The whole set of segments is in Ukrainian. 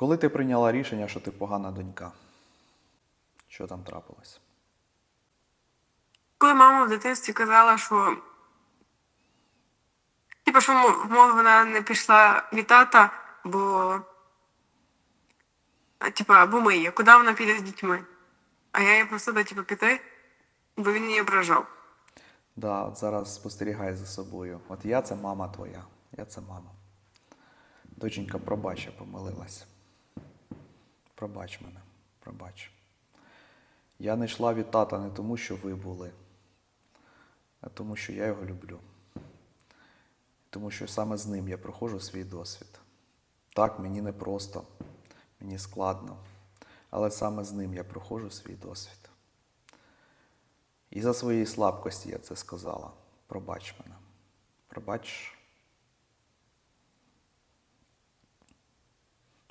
Коли ти прийняла рішення, що ти погана донька? Що там трапилось? Коли мама в дитинстві казала, що типу, що мов вона не пішла від тата, бо а, типу, або ми є, куди вона піде з дітьми? А я її просила, типу, піти, бо він її ображав. Да, от зараз спостерігай за собою. От я це мама твоя. Я це мама. Доченька, пробач, я помилилась. Пробач мене, пробач. Я не йшла від тата не тому, що ви були, а тому, що я його люблю. Тому що саме з ним я проходжу свій досвід. Так, мені непросто, мені складно, але саме з ним я проходжу свій досвід. І за своєї слабкості я це сказала. Пробач мене. Пробач.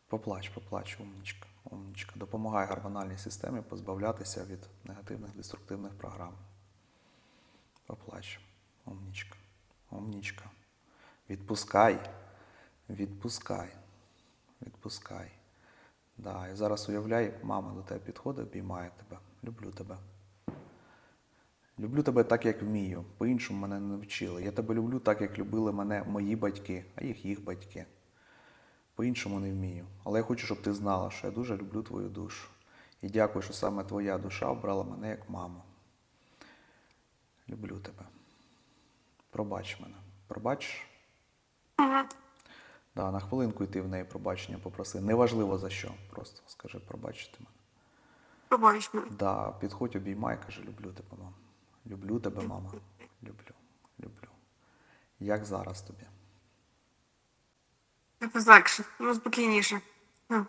Поплач, поплач, умнічка, умнічка. Допомагай гормональній системі позбавлятися від негативних деструктивних програм. Поплач, умнічка, умнічка. Відпускай, відпускай, відпускай. Да, і зараз уявляй, мама до тебе підходить, обіймає тебе. Люблю тебе. Люблю тебе так, як вмію. По-іншому мене не вчили. Я тебе люблю так, як любили мене мої батьки, а їх їх батьки. По-іншому не вмію. Але я хочу, щоб ти знала, що я дуже люблю твою душу. І дякую, що саме твоя душа обрала мене як маму. Люблю тебе. Пробач мене. Пробач. Угу. Да, на хвилинку йти в неї пробачення попроси. Неважливо за що. Просто скажи, пробачте мене. Побач мене. Да, підходь, обіймай, каже, люблю тебе, мама. Люблю тебе, мама. Люблю, люблю. Як зараз тобі? Якось легше, ну спокійніше. Ну.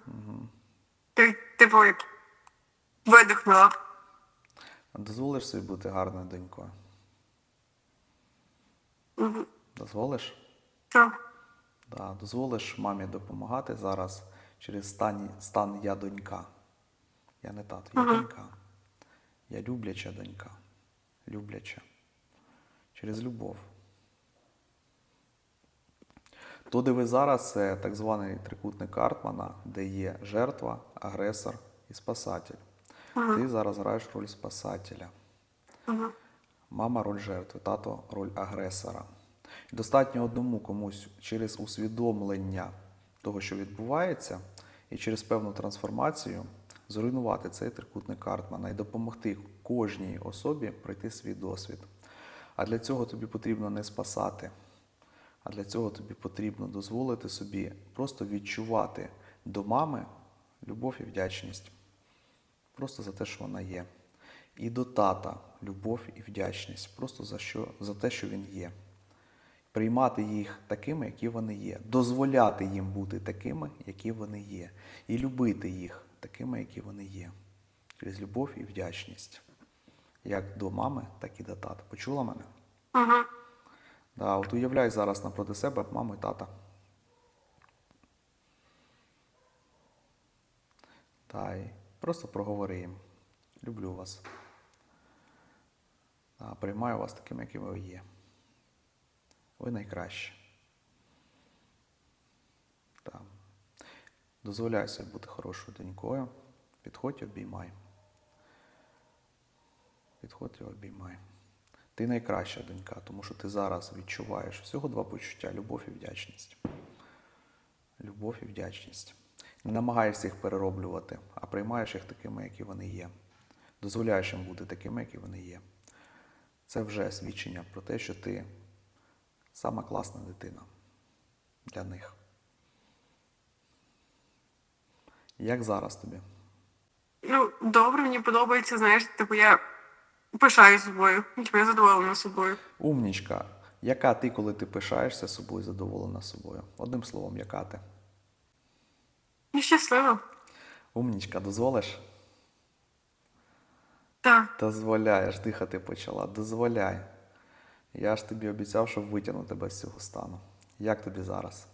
Ти, типу, як видихнула. Дозволиш собі бути гарною донькою? Угу. Дозволиш? Що? Да, дозволиш мамі допомагати зараз через стан, стан я донька. Я не тато, я Ага. донька. Я любляча донька. Любляча. Через любов. То, де ви зараз, це так званий трикутник Картмана, де є жертва, агресор і спасатель. Ти зараз граєш роль спасателя. Угу. Мама роль жертви, тато роль агресора. Достатньо одному комусь через усвідомлення того, що відбувається, і через певну трансформацію зруйнувати цей трикутник Картмана і допомогти кожній особі пройти свій досвід. А для цього тобі потрібно не спасати, а для цього тобі потрібно дозволити собі просто відчувати до мами любов і вдячність просто за те, що вона є. І до тата любов і вдячність просто за, що, за те, що він є. Приймати їх такими, які вони є, дозволяти їм бути такими, які вони є, і любити їх такими, які вони є, через любов і вдячність, як до мами, так і до тата. Почула мене? Угу. Да, от уявляй зараз напроти себе маму і тата. Та й просто проговори їм. Люблю вас. Да, приймаю вас такими, якими ви є. Ви найкращі. Да. Дозволяй собі бути хорошою донькою. Підходь і обіймай. Підходь і обіймай. Ти найкраща донька, тому що ти зараз відчуваєш всього два почуття любов і вдячність. Любов і вдячність. Не намагаєшся їх перероблювати, а приймаєш їх такими, які вони є. Дозволяєш їм бути такими, які вони є. Це вже свідчення про те, що ти сама класна дитина для них. Як зараз тобі? Ну, добре, мені подобається, знаєш, типу, я пишаюсь собою, типу, я задоволена собою. Умнічка. Яка ти, коли ти пишаєшся собою, задоволена собою? Одним словом, яка ти? Щаслива. Умнічка, дозволиш? Так. Дозволяєш, дихати почала. Дозволяй. Я ж тобі обіцяв, що витягну тебе з цього стану. Як тобі зараз?